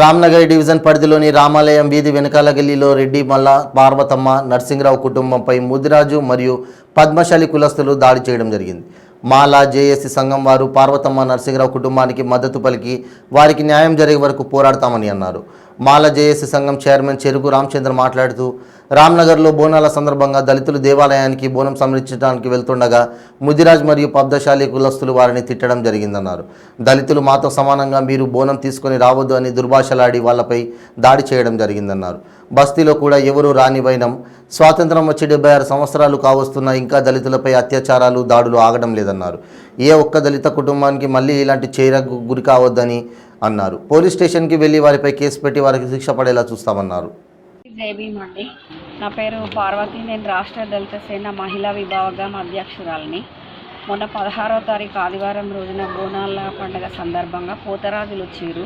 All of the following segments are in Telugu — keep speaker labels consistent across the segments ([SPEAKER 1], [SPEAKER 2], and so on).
[SPEAKER 1] రామ్నగర్ డివిజన్ పరిధిలోని రామాలయం వీధి వెనకాల గల్లీలో రెడ్డి మల్ల పార్వతమ్మ నర్సింగరావు కుటుంబంపై ముదిరాజు మరియు పద్మశాలి కులస్తులు దాడి చేయడం జరిగింది. మాల జేఏసీ సంఘం వారు పార్వతమ్మ నర్సింగరావు కుటుంబానికి మద్దతు పలికి వారికి న్యాయం జరిగే వరకు పోరాడతామని అన్నారు. మాల జేఏసీ సంఘం చైర్మన్ చెరుకు రామచంద్ర మాట్లాడుతూ రామ్నగర్లో బోనాల సందర్భంగా దళితులు దేవాలయానికి బోనం సంరక్షించడానికి వెళ్తుండగా ముదిరాజ్ మరియు పబ్దశాలి కులస్తులు వారిని తిట్టడం జరిగిందన్నారు. దళితులు మాతో సమానంగా మీరు బోనం తీసుకొని రావద్దు అని దుర్భాషలాడి వాళ్ళపై దాడి చేయడం జరిగిందన్నారు. బస్తీలో కూడా ఎవరూ రాని వైనం. స్వాతంత్రం వచ్చి డెబ్బై ఆరు సంవత్సరాలు కావస్తున్నా ఇంకా దళితులపై అత్యాచారాలు దాడులు ఆగడం లేదన్నారు. ఏ ఒక్క దళిత కుటుంబానికి మళ్ళీ ఇలాంటి చేరకు గురి కావద్దని అన్నారు. పోలీస్ స్టేషన్కి వెళ్ళి వారిపై కేసు పెట్టి వారికి శిక్ష పడేలా చూస్తామన్నారు.
[SPEAKER 2] జైభీమ్ అండి నా పేరు పార్వతి. నేను రాష్ట్ర దళిత సేన మహిళా విభాగం అధ్యక్షురాలిని. మొన్న పదహారో తారీఖు ఆదివారం రోజున బోనాల పండుగ సందర్భంగా పోతరాజులు వచ్చారు.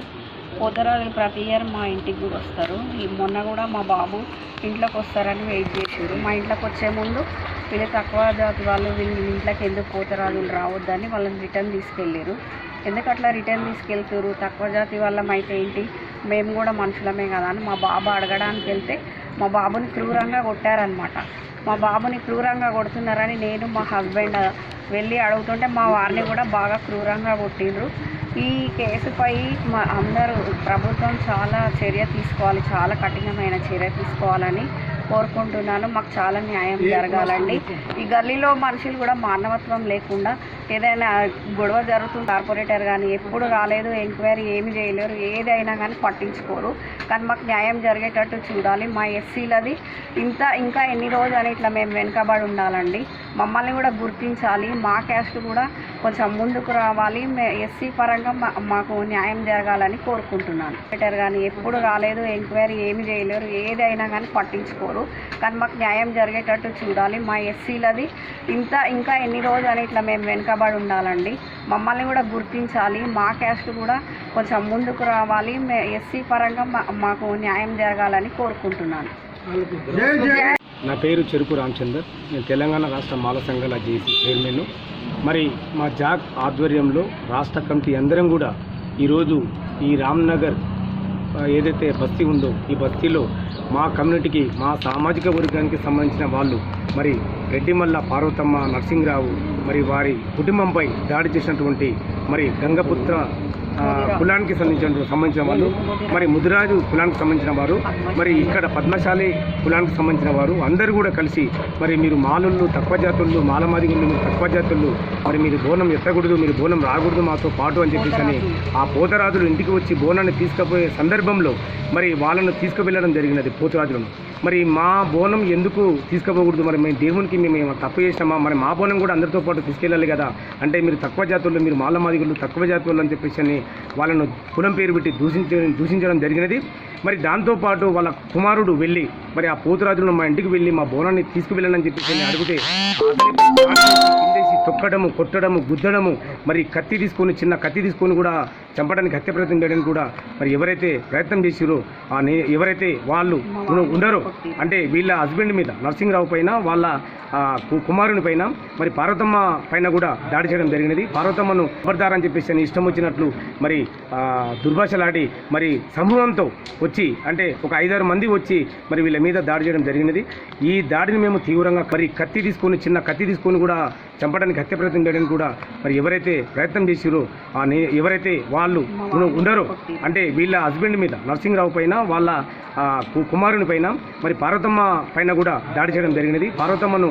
[SPEAKER 2] పోతరాజులు ప్రతి ఇయర్ మా ఇంటికి కూడా వస్తారు. ఈ మొన్న కూడా మా బాబు ఇంట్లోకి వస్తారని వెయిట్ చేసారు మా ఇంట్లోకి వచ్చే ముందు వీళ్ళు తక్కువ జాతి వాళ్ళు వీళ్ళు ఇంట్లోకి ఎందుకు పోతరాజులు రావద్దని వాళ్ళని రిటర్న్ తీసుకెళ్ళారు. ఎందుకు అట్లా రిటర్న్ తీసుకెళ్తారు తక్కువ జాతి వాళ్ళం అయితే ఏంటి? మేము కూడా మనుషులమే కదా అని మా బాబు అడగడానికి వెళ్తే మా బాబుని క్రూరంగా కొట్టారనమాట మా బాబుని క్రూరంగా కొడుతున్నారని నేను మా హస్బెండ్ వెళ్ళి అడుగుతుంటే మా వారిని కూడా బాగా క్రూరంగా కొట్టిండ్రు. ఈ కేసుపై మా అందరూ ప్రభుత్వం చాలా చర్య తీసుకోవాలి చాలా కఠినమైన చర్య తీసుకోవాలని కోరుకుంటున్నాను. మాకు చాలా న్యాయం జరగాలండి. ఈ గల్లీలో మనుషులు కూడా మానవత్వం లేకుండా ఏదైనా గొడవ జరుగుతుంది కార్పొరేటర్ కానీ ఎప్పుడు రాలేదు ఎంక్వైరీ ఏమి చేయలేరు ఏదైనా కానీ పట్టించుకోరు. కానీ మాకు న్యాయం జరిగేటట్టు చూడాలి. మా ఎస్సీలది ఇంత ఇంకా ఎన్ని రోజులు అని ఇట్లా మేము వెనుకబడి ఉండాలండి. మమ్మల్ని కూడా గుర్తించాలి. మా క్యాస్ట్ కూడా కొంచెం ముందుకు రావాలి. ఎస్సీ పరంగా మా మాకు న్యాయం జరగాలని కోరుకుంటున్నాను. బెటర్ కానీ ఎప్పుడు రాలేదు ఎంక్వైరీ ఏమి చేయలేరు ఏదైనా కానీ పట్టించుకోరు. కానీ మాకు న్యాయం జరిగేటట్టు చూడాలి. మా ఎస్సీలది ఇంత ఇంకా ఎన్ని రోజులు అని ఇట్లా మేము వెనుకబడి ఉండాలండి. మమ్మల్ని కూడా గుర్తించాలి. మా క్యాస్ట్ కూడా కొంచెం ముందుకు రావాలి. ఎస్సీ పరంగా మా- మాకు న్యాయం జరగాలని కోరుకుంటున్నాను.
[SPEAKER 3] నా పేరు చెరుకు రామచందర్. నేను తెలంగాణ రాష్ట్ర మాల సంఘాల జేసీ చైర్మన్ మరి మా జాక్ ఆధ్వర్యంలో రాష్ట్ర కమిటీ అందరం కూడా ఈరోజు ఈ రామ్నగర్ ఏదైతే బస్తీ ఉందో ఈ బస్తీలో మా కమ్యూనిటీకి మా సామాజిక వర్గానికి సంబంధించిన వాళ్ళు మరి రెడ్డిమల్ల పార్వతమ్మ నరసింహరావు మరి వారి కుటుంబంపై దాడి చేసినటువంటి మరి గంగపుత్ర కులానికి సంబంధించిన సంబంధించిన వాళ్ళు మరి ముదిరాజు కులానికి సంబంధించిన వారు మరి ఇక్కడ పద్మశాలి కులానికి సంబంధించిన వారు అందరూ కూడా కలిసి మరి మీరు మాలుళ్ళు తక్కువ జాతులు మాలమాదిగుళ్ళు మీరు తక్కువ జాతులు మరి మీరు బోనం ఎత్తకూడదు మీరు బోనం రాకూడదు మాతో పాటు అని చెప్పేసి ఆ పోతరాజులు ఇంటికి వచ్చి బోనాన్ని తీసుకుపోయే సందర్భంలో మరి వాళ్ళను తీసుకువెళ్ళడం జరిగినది పోతరాజులను. మరి మా బోనం ఎందుకు తీసుకుపోకూడదు? మరి మేము దేవునికి మేము తప్పు చేసినామా? మరి మా బోనం కూడా అందరితో పాటు తీసుకెళ్ళాలి కదా. అంటే మీరు తక్కువ జాతుల్లో మీరు మాలమాదిగులు తక్కువ జాతుల్లో అని చెప్పేసి అని వాళ్ళను కులం పేరు పెట్టి దూషించ దూషించడం జరిగినది. మరి దాంతోపాటు వాళ్ళ కుమారుడు వెళ్ళి మరి ఆ పోతురాజులను మా ఇంటికి వెళ్ళి మా బోనాన్ని తీసుకువెళ్ళాలని చెప్పేసి అని అడిగితే తొక్కడము కొట్టడము గుద్దడము మరి కత్తి తీసుకొని చిన్న కత్తి తీసుకొని కూడా చంపడానికి హత్య ప్రయత్నం చేయడానికి కూడా మరి ఎవరైతే ప్రయత్నం చేసిరో ఆ నే ఎవరైతే వాళ్ళు ఉండరో అంటే వీళ్ళ హస్బెండ్ మీద నరసింహరావు పైన వాళ్ళ కు- కుమారుని పైన మరి పార్వతమ్మ పైన కూడా దాడి చేయడం జరిగినది. పార్వతమ్మను అని చెప్పేసి అని ఇష్టం వచ్చినట్లు మరి దుర్భాషలాడి మరి సమూహంతో వచ్చి అంటే ఒక ఐదారు మంది వచ్చి మరి వీళ్ళ మీద దాడి చేయడం జరిగినది. ఈ దాడిని మేము తీవ్రంగా మరి కత్తి తీసుకొని చిన్న కత్తి తీసుకొని కూడా చంపడానికి హత్య ప్రయత్నం చేయడానికి కూడా మరి ఎవరైతే ప్రయత్నం చేసిరో ఆ నే ఎవరైతే వాళ్ళు ఉండరో అంటే వీళ్ళ హస్బెండ్ మీద నరసింహరావు పైన వాళ్ళ కు- కుమారుని పైన మరి పార్వతమ్మ పైన కూడా దాడి చేయడం జరిగినది. పార్వతమ్మను